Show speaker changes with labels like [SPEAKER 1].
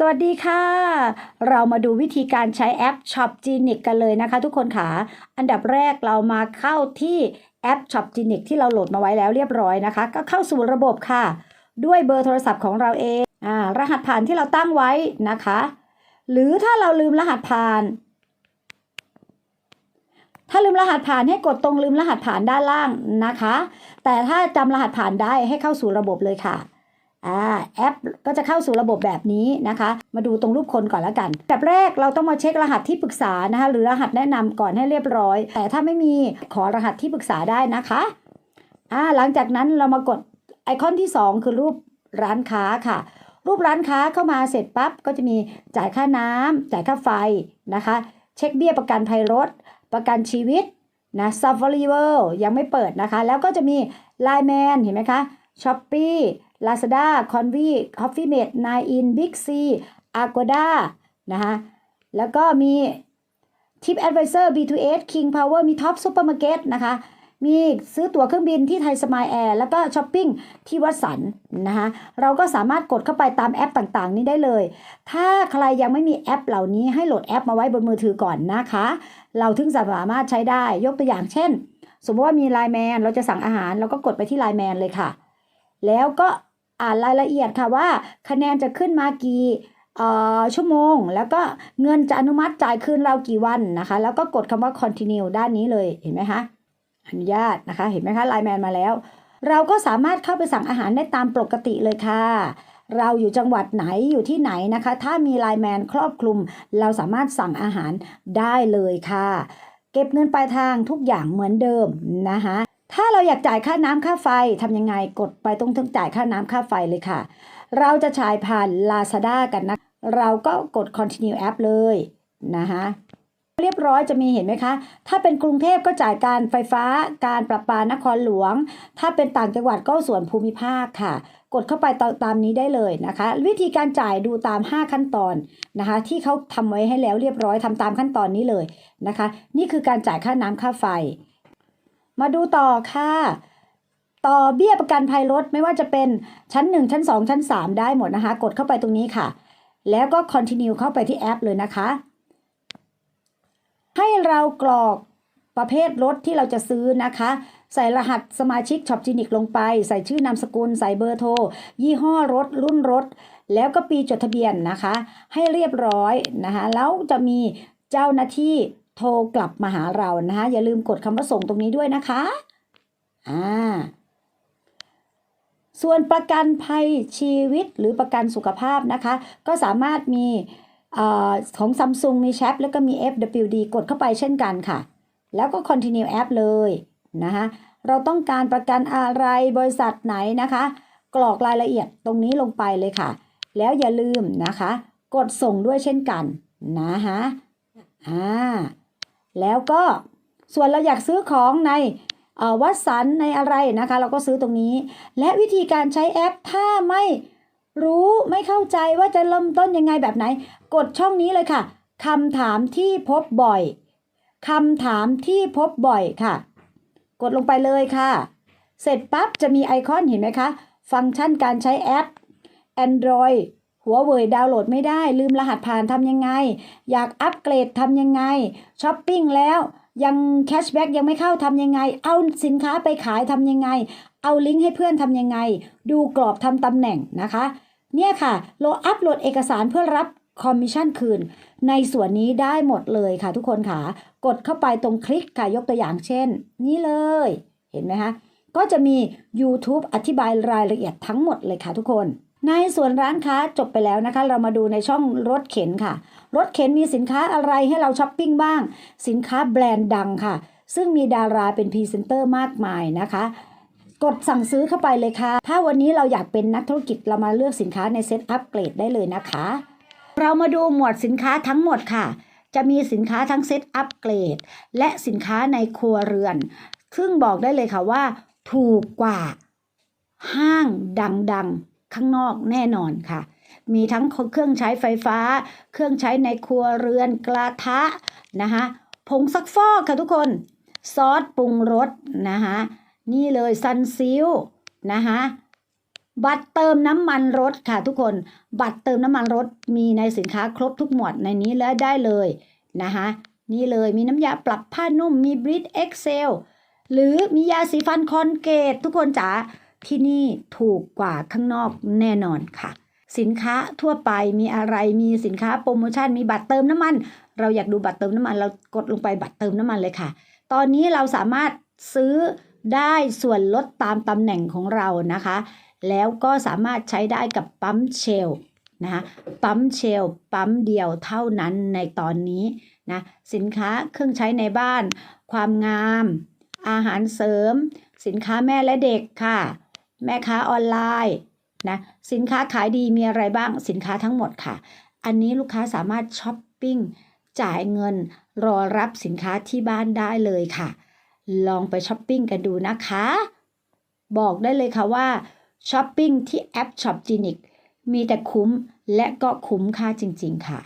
[SPEAKER 1] สวัสดีค่ะ เรามาดูวิธีการใช้แอป Shop Genic กันเลยนะคะ ทุกคนค่ะอันดับแรกเรามาเข้าที่แอป Shop Genic ที่เราโหลดมาไว้แล้วเรียบร้อยนะคะ ก็เข้าสู่ระบบค่ะ ด้วยเบอร์โทรศัพท์ของเราเองอ่ารหัสผ่านที่เราตั้งไว้นะคะ หรือถ้าเราลืมรหัสผ่าน ถ้าลืมรหัสผ่านให้กดตรงลืมรหัสผ่านด้านล่างนะคะ แต่ถ้าจำรหัสผ่านได้ให้เข้าสู่ระบบเลยค่ะ อ่าแอปก็จะเข้าสู่ระบบแบบนี้นะคะ มาดูตรงรูปคนก่อนแล้วกันแบบแรกเราต้องมาเช็ครหัสที่ปรึกษานะคะหรือรหัสแนะนำก่อนให้เรียบร้อย แต่ถ้าไม่มีขอรหัสที่ปรึกษาได้นะคะอ่าหลังจากนั้นเรามากดไอคอนที่ 2 คือรูปร้านค้าค่ะ รูปร้านค้าเข้ามาเสร็จปั๊บก็จะมีจ่ายค่าน้ำจ่ายค่าไฟนะคะ เช็คเบี้ยประกันภัยรถ ประกันชีวิตนะ Safari World ยังไม่เปิดนะคะ แล้วก็จะมี Line Man เห็นไหมคะ Shopee Lazada Convi Coffee Mate 9 in Big C Agoda นะคะแล้วก็มี Tip Advisor B2S King Power มี Top Supermarket นะคะมีซื้อตั๋วเครื่องบินที่ไทยสมายแอร์แล้วก็ช้อปปิ้งที่วัดสันนะคะเราก็สามารถกดเข้าไปตามแอปต่างๆ นี้ได้เลย ถ้าใครยังไม่มีแอปเหล่านี้ให้โหลดแอปมาไว้บนมือถือก่อนนะคะ เราถึงจะสามารถใช้ได้ยกตัวอย่างเช่น สมมติว่ามีไลน์แมนเราจะสั่งอาหารเราก็กดไปที่ไลน์แมนเลยค่ะ แล้วก็ อ่านรายละเอียดค่ะว่า คะแนนจะขึ้นมากี่เอ่อชั่วโมง แล้วก็เงินจะอนุมัติจ่ายคืนเรากี่วันนะคะ แล้วก็กดคำว่า continue ด้านนี้เลยเห็นไหมคะอนุญาตนะคะ เห็นไหมคะไลน์แมนมาแล้ว เราก็สามารถเข้าไปสั่งอาหารได้ตามปกติเลยค่ะ เราอยู่จังหวัดไหนอยู่ที่ไหนนะคะ ถ้ามีไลน์แมนครอบคลุม เราสามารถสั่งอาหารได้เลยค่ะ เก็บเงินปลายทางทุกอย่างเหมือนเดิมนะคะ ถ้าเราอยากจ่ายค่าน้ำค่าไฟทำยังไงกดไปตรงทึงจ่ายค่าน้ำค่าไฟเลยค่ะ เราจะจ่ายผ่าน Lazada กันนะ เราก็กด continue app เลยนะคะเรียบร้อยจะมีเห็นไหมคะ ถ้าเป็นกรุงเทพก็จ่ายการไฟฟ้า การประปานครหลวง ถ้าเป็นต่างจังหวัดก็ส่วนภูมิภาคค่ะ กดเข้าไปตตามนี้ได้เลยนะคะ วิธีการจ่ายดูตาม 5 ขั้นตอนนะคะ ที่เขาทำไว้ให้แล้วเรียบร้อยทำตามขั้นตอนนี้เลยนะคะ นี่คือการจ่ายค่าน้ำค่าไฟ มาดูต่อค่ะต่อเบี้ยประกันภัยรถไม่ว่าจะเป็นชั้น 1 ชั้น 2 ชั้น 3 ได้หมดนะคะ กดเข้าไปตรงนี้ค่ะ แล้วก็ continue เข้าไปที่แอปเลยนะคะ ให้เรากรอกประเภทรถที่เราจะซื้อนะคะ ใส่รหัสสมาชิกช็อปจินิกลงไป ใส่ชื่อนามสกุล ใส่เบอร์โทร ยี่ห้อรถ รุ่นรถ แล้วก็ปีจดทะเบียนนะคะ ให้เรียบร้อยนะคะ แล้วจะมีเจ้าหน้าที่ โทรกลับมาหาเรานะคะ อย่าลืมกดคำว่าส่งตรงนี้ด้วยนะคะ อ่า ส่วนประกันภัยชีวิตหรือประกันสุขภาพนะคะ ก็สามารถมีออของซัมซุงมีแชปแล้วก็มี FWD กดเข้าไปเช่นกันค่ะ แล้วก็ continue app เลยนะคะเราต้องการประกันอะไรบริษัทไหนนะคะ กรอกรายละเอียดตรงนี้ลงไปเลยค่ะ แล้วอย่าลืมนะคะ กดส่งด้วยเช่นกันนะคะอ่า แล้วก็ส่วนเราอยากซื้อของในวัดสันในอะไรนะคะ เราก็ซื้อตรงนี้ และวิธีการใช้แอปถ้าไม่รู้ไม่เข้าใจว่าจะเริ่มต้นยังไงแบบไหน กดช่องนี้เลยค่ะคำถามที่พบบ่อยคำถามที่พบบ่อยค่ะ กดลงไปเลยค่ะ เสร็จปั๊บจะมีไอคอนเห็นไหมคะ ฟังก์ชันการใช้แอป Android หัวเว่ยดาวน์โหลดไม่ได้ ลืมรหัสผ่านทำยังไง อยากอัปเกรดทำยังไงช้อปปิ้งแล้วยังแคชแบ็กยังไม่เข้าทำยังไง เอาสินค้าไปขายทำยังไง เอาลิงก์ให้เพื่อนทำยังไง ดูกรอบทำตำแหน่งนะคะ เนี่ยค่ะโหลดอัปโหลดเอกสารเพื่อรับคอมมิชชั่นคืน ในส่วนนี้ได้หมดเลยค่ะทุกคนค่ะ กดเข้าไปตรงคลิกค่ะยกตัวอย่างเช่น นี่เลย เห็นไหมคะ ก็จะมี YouTube อธิบายรายละเอียดทั้งหมดเลยค่ะทุกคน ในส่วนร้านค้าจบไปแล้วนะคะ เรามาดูในช่องรถเข็นค่ะ รถเข็นมีสินค้าอะไรให้เราช้อปปิ้งบ้าง สินค้าแบรนด์ดังค่ะ ซึ่งมีดาราเป็นพรีเซนเตอร์มากมายนะคะ กดสั่งซื้อเข้าไปเลยค่ะ ถ้าวันนี้เราอยากเป็นนักธุรกิจเรามาเลือกสินค้าในเซ็ตอัปเกรดได้เลยนะคะ เรามาดูหมวดสินค้าทั้งหมดค่ะ จะมีสินค้าทั้งเซ็ตอัปเกรดและสินค้าในครัวเรือน ซึ่งบอกได้เลยค่ะว่า ถูกกว่า ห้างดังๆ ข้างนอกแน่นอนค่ะ มีทั้งเครื่องใช้ไฟฟ้า เครื่องใช้ในครัวเรือนกระทะนะคะผงซักฟอกค่ะทุกคน ซอสปรุงรสนะคะนี่เลยซันซิลนะคะบัตรเติมน้ำมันรถค่ะทุกคน บัตรเติมน้ำมันรถมีในสินค้าครบทุกหมวดในนี้แล้วได้เลยนะคะนี่เลยมีน้ำยาปรับผ้านุ่มมีบริดเอ็กเซลหรือมียาสีฟันคอนเกตทุกคนจ๋า ที่นี่ถูกกว่าข้างนอกแน่นอนค่ะ สินค้าทั่วไปมีอะไรมีสินค้าโปรโมชั่นมีบัตรเติมน้ำมัน เราอยากดูบัตรเติมน้ำมัน เรากดลงไปบัตรเติมน้ำมันเลยค่ะ ตอนนี้เราสามารถซื้อได้ส่วนลดตามตำแหน่งของเรานะคะ แล้วก็สามารถใช้ได้กับปั๊มเชลนะคะปั๊มเชลปั๊มเดียวเท่านั้นในตอนนี้นะสินค้าเครื่องใช้ในบ้าน ความงาม อาหารเสริม สินค้าแม่และเด็กค่ะ แม่ค้าออนไลน์นะสินค้าขายดีมีอะไรบ้างสินค้าทั้งหมดค่ะ อันนี้ลูกค้าสามารถช้อปปิ้งจ่ายเงินรอรับสินค้าที่บ้านได้เลยค่ะ ลองไปช้อปปิ้งกันดูนะคะ บอกได้เลยค่ะว่าช้อปปิ้งที่แอป Shopgenic มีแต่คุ้มและก็คุ้มค่าจริง ๆ ค่ะ